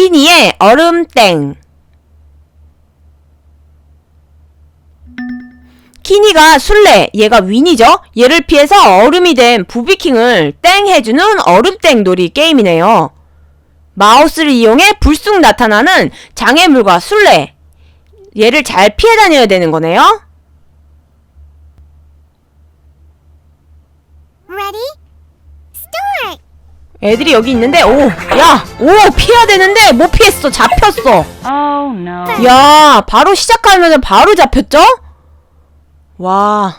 키니의 얼음땡. 키니가 술래, 얘가 윈이죠? 얘를 피해서 얼음이 된 부비킹을 땡 해주는 얼음땡 놀이 게임이네요. 마우스를 이용해 불쑥 나타나는 장애물과 술래. 얘를 잘 피해 다녀야 되는 거네요. Ready? Start! 애들이 여기 있는데, 오, 야, 오, 피해야 되는데, 못 피했어. 잡혔어. Oh no. 야, 바로 시작하면서 바로 잡혔죠? 와.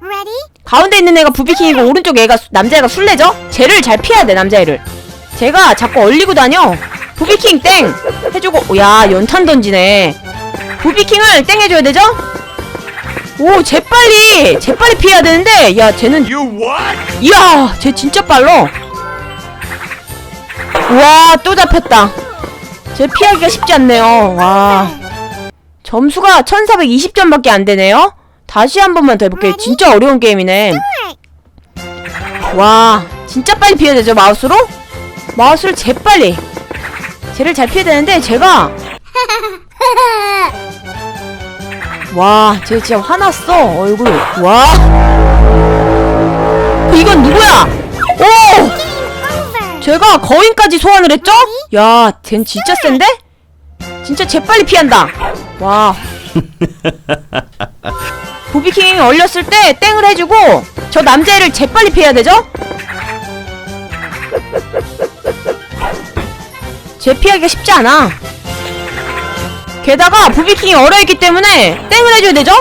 Ready? 가운데 있는 애가 부비킹이고 오른쪽 애가 수- 남자애가 술래죠? 쟤를 잘 피해야 돼 남자애를 제가 자꾸 얼리고 다녀 부비킹 땡 해주고 오, 야 연탄 던지네 부비킹을 땡 해줘야 되죠? 오 재빨리 재빨리 피해야 되는데 야 쟤는 You what? 이야 쟤 진짜 빨라 우 와 또 잡혔다. 쟤 피하기가 쉽지 않네요. 와. 점수가 1420점밖에 안 되네요? 다시 한 번만 더 해볼게요. 진짜 어려운 게임이네. 와 진짜 빨리 피해야 되죠 마우스로? 마우스를 재빨리. 쟤를 잘 피해야 되는데 제가. 와 쟤 진짜 화났어 얼굴. 와 제가 거인까지 소환을 했죠? 야, 쟨 진짜 센데? 진짜 재빨리 피한다. 와. 부비킹이 얼렸을 때 땡을 해주고 저 남자애를 재빨리 피해야 되죠? 제 피하기가 쉽지 않아. 게다가 부비킹이 얼어있기 때문에 땡을 해줘야 되죠?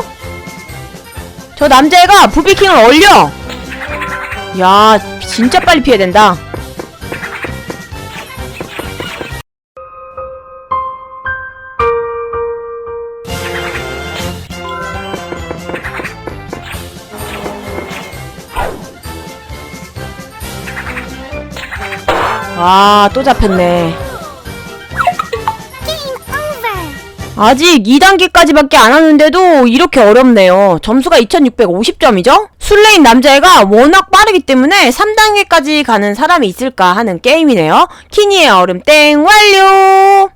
저 남자애가 부비킹을 얼려. 야, 진짜 빨리 피해야 된다. 아, 또 잡혔네. 아직 2단계까지밖에 안 하는데도 이렇게 어렵네요. 점수가 2650점이죠? 술래인 남자애가 워낙 빠르기 때문에 3단계까지 가는 사람이 있을까 하는 게임이네요. 키니의 얼음 땡 완료!